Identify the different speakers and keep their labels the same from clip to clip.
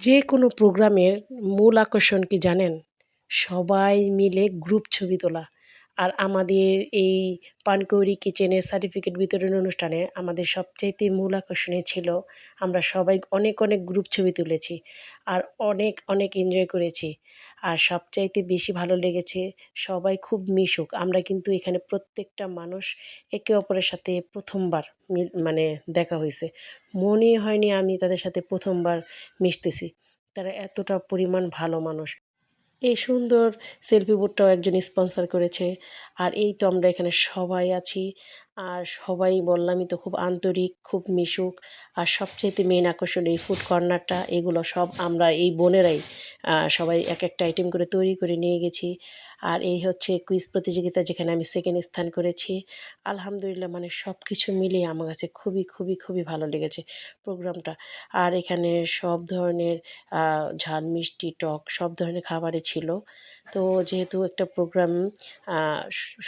Speaker 1: যে কোনো প্রোগ্রামের মূল আকর্ষণ কি জানেন? সবাই মিলে গ্রুপ ছবি তোলা। আর আমাদের এই পানকৌড়ি কিচেনের সার্টিফিকেট বিতরণ অনুষ্ঠানে আমাদের সবচাইতে মূল আকর্ষণীয় ছিল, আমরা সবাই অনেক অনেক গ্রুপ ছবি তুলেছি আর অনেক অনেক এনজয় করেছি। আর সবচাইতে বেশি ভালো লেগেছে, সবাই খুব মিশুক, আমরা কিন্তু এখানে প্রত্যেকটা মানুষ একে অপরের সাথে প্রথমবার মানে দেখা হয়েছে। মনে হয়নি আমি তাদের সাথে প্রথমবার মিশতেছি, তারা এতটা পরিমাণ ভালো মানুষ। এই সুন্দর সেলফি বোর্ডটাও একজন স্পন্সর করেছে। আর এই তো আমরা এখানে সবাই আছি। আর সবাই বললামই তো খুব আন্তরিক, খুব মিশুক। আর সবচাইতে মেন আকর্ষণ এই ফুড কর্নারটা এগুলো সব আমরা এই বোনেরাই সবাই এক একটা আইটেম করে তৈরি করে নিয়ে গেছি। আর এই হচ্ছে কুইজ প্রতিযোগিতা যেখানে আমি সেকেন্ড স্থান করেছি। আলহামদুলিল্লাহ মানে সব কিছু মিলিয়ে আমার কাছে খুবই খুবই খুবই ভালো লেগেছে প্রোগ্রামটা। আর এখানে সব ধরনের ঝাল, মিষ্টি, টক সব ধরনের খাবারই ছিল। তো যেহেতু একটা প্রোগ্রাম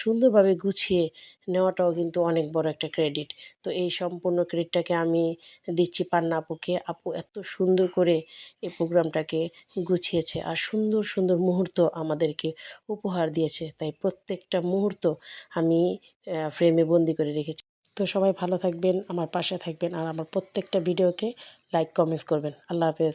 Speaker 1: সুন্দরভাবে গুছিয়ে নেওয়াটাও কিন্তু অনেক বড় একটা ক্রেডিট তো এই সম্পূর্ণ ক্রেডিটটাকে আমি দিচ্ছি পান্না আপুকে। আপু এত সুন্দর করে এই প্রোগ্রামটাকে গুছিয়েছে আর সুন্দর সুন্দর মুহূর্ত আমাদেরকে উপহার দিয়েছে। তাই প্রত্যেকটা মুহূর্ত আমি ফ্রেমে বন্দি করে রেখেছি। তো সবাই ভালো থাকবেন, আমার পাশে থাকবেন আর আমার প্রত্যেকটা ভিডিওকে লাইক কমেন্টস করবেন। আল্লাহ হাফেজ।